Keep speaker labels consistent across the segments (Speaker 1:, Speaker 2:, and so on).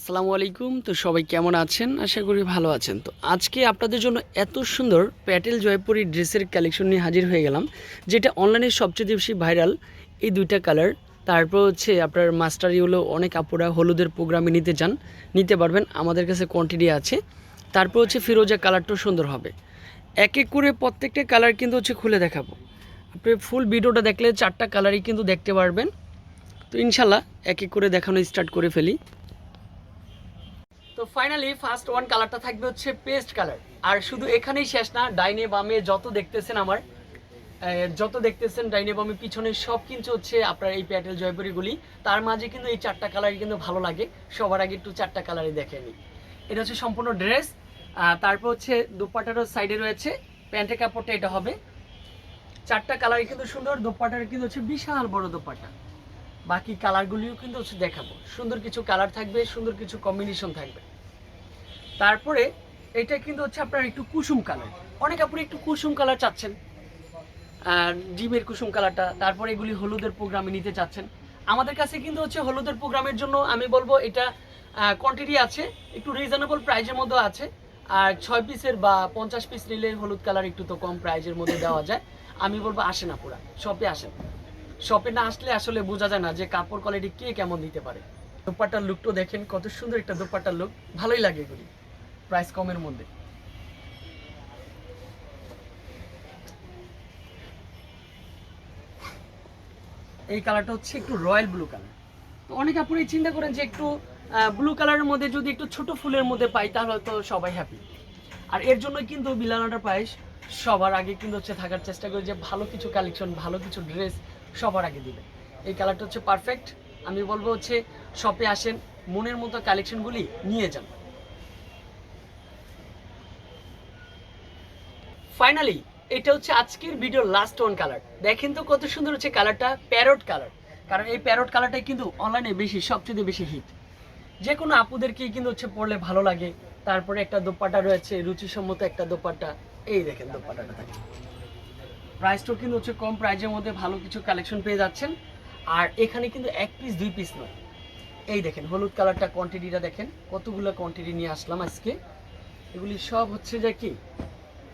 Speaker 1: আসসালামু আলাইকুম। তো সবাই কেমন আছেন? আশা করি ভালো আছেন। তো আজকে আপনাদের জন্য এত সুন্দর প্যাটেল জয়পুরি ড্রেসের কালেকশন নিয়ে হাজির হয়ে গেলাম, যেটা অনলাইনে সবচেয়ে বেশি ভাইরাল। এই দুইটা কালার। তারপর হচ্ছে আপনার মাস্টার ইউলো অনেক আপুরা হলুদের প্রোগ্রামে নিতে চান, নিতে পারবেন। আমাদের কাছে কোয়ান্টিটি আছে। তারপর হচ্ছে ফিরোজা কালারটাও সুন্দর হবে। এক এক করে প্রত্যেকটা কালার কিন্তু হচ্ছে খুলে দেখাবো। আপনি ফুল ভিডিওটা দেখলে চারটা কালারই কিন্তু দেখতে পারবেন। তো ইনশাল্লাহ এক এক করে দেখানো স্টার্ট করে ফেলি। তো ফাইনালি ফার্স্ট ওয়ান কালারটা থাকবে হচ্ছে পেস্ট কালার আর শুধু এখানেই শেষ না, ডাইনে বামে যত দেখতেছেন আমার যত দেখতেছেন ডাইনে বামে পিছনে সব কিন্তু হচ্ছে আপনার এই প্যাটেল জয়পুরিগুলি। তার মাঝে কিন্তু এই চারটা কালারই কিন্তু ভালো লাগে। সবার আগে একটু চারটা কালারই দেখে নিই। এটা হচ্ছে সম্পূর্ণ ড্রেস তারপর হচ্ছে দুপাটারও সাইডে রয়েছে, প্যান্টের কাপড়টা এটা হবে। চারটা কালারই কিন্তু সুন্দর, দোপাটার কিন্তু হচ্ছে বিশাল বড় দোপাটা। বাকি কালারগুলিও কিন্তু হচ্ছে দেখাবো। সুন্দর কিছু কালার থাকবে, সুন্দর কিছু কম্বিনেশন থাকবে। তারপরে এটা কিন্তু হচ্ছে আপনার একটু কুসুম কালার। অনেক আপনি একটু কুসুম কালার চাচ্ছেন। ডিমের কুসুম কালারটা, তারপরে এগুলি হলুদের প্রোগ্রামে নিতে চাচ্ছেন। আমাদের কাছে কিন্তু হচ্ছে হলুদের প্রোগ্রামের জন্য আমি বলব এটা কোয়ান্টিটি আছে, একটু রিজনেবল প্রাইজের মধ্যে আছে। আর ছয় পিসের বা পঞ্চাশ পিস নিলে হলুদ কালার একটু তো কম প্রাইজের মধ্যে দেওয়া যায়। আমি বলব আসে না পুরা শপে আসেন। শপে না আসলে আসলে বোঝা যায় না যে কাপড় কোয়ালিটি কে কেমন দিতে পারে। দোপাট্টার লুকটাও দেখেন, কত সুন্দর একটা দোপাট্টার লুক ভালোই লাগে এগুলি। প্রাইস কমের মধ্যে। এই কালারটা হচ্ছে একটু রয়্যাল ব্লু কালার। তো অনেক আপুরে চিন্তা করেন যে একটু ব্লু কালারের মধ্যে যদি একটু ছোট ফুলের মধ্যে পাই, তাহলে তো সবাই হ্যাপি আর এর জন্য কিন্তু বিলানাটা প্রাইস সবার আগে কিন্তু হচ্ছে থাকার চেষ্টা করি যে ভালো কিছু কালেকশন ভালো কিছু ড্রেস সবার আগে দিবে। এই কালারটা হচ্ছে পারফেক্ট আমি বলব হচ্ছে শপে আসেন, মনের মতো কালেকশনগুলি নিয়ে যান। ফাইনালি এটা হচ্ছে আজকের ভিডিওর লাস্ট ওয়ান কালার দেখেন তো কত সুন্দর হচ্ছে কালারটা প্যারট কালার কারণ এই প্যারট কালারটাই কিন্তু অনলাইনে বেশি, সবচেয়ে বেশি হিট যে কোনো আপুদেরকেই কিন্তু হচ্ছে পড়লে ভালো লাগে। তারপরে একটা দোপাট্টা রয়েছে, রুচিসম্মত একটা দোপাট্টা। এই দেখেন দোপাট্টাটা থাকে প্রাইসটাও কিন্তু হচ্ছে কম প্রাইজের মধ্যে ভালো কিছু কালেকশন পেয়ে যাচ্ছেন। আর এখানে কিন্তু এক পিস দুই পিস নয়। এই দেখেন, হলুদ কালারটা কোয়ান্টিটিটা দেখেন। কতগুলো কোয়ান্টিটি নিয়ে আসলাম আজকে। এগুলি সব হচ্ছে যে কি?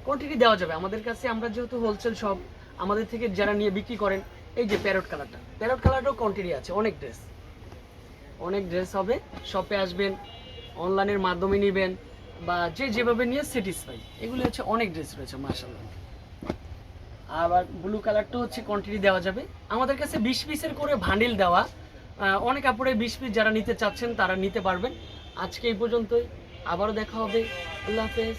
Speaker 1: কোয়ান্টিটি দেওয়া যাবে। আমাদের কাছে আমরা যেহেতু হোলসেল সব আমাদের থেকে যারা নিয়ে বিক্রি করেন, এই যে প্যারট কালারটা প্যারট কালারটাও কোয়ান্টিটি আছে, অনেক ড্রেস অনেক ড্রেস হবে শপে আসবেন অনলাইনের মাধ্যমে নেবেন, বা যে যেভাবে নিয়ে স্যাটিসফাই এগুলো হচ্ছে অনেক ড্রেস রয়েছে মার্শাল্লাহ আবার ব্লু কালারটা হচ্ছে কোয়ান্টিটি দেওয়া যাবে। আমাদের কাছে বিশ পিসের করে ভান্ডিল দেওয়া। অনেক কাপড়ে বিশ পিস যারা নিতে চাচ্ছেন, তারা নিতে পারবেন। আজকে এই পর্যন্তই। আবারও দেখা হবে। আল্লাহ হাফেজ।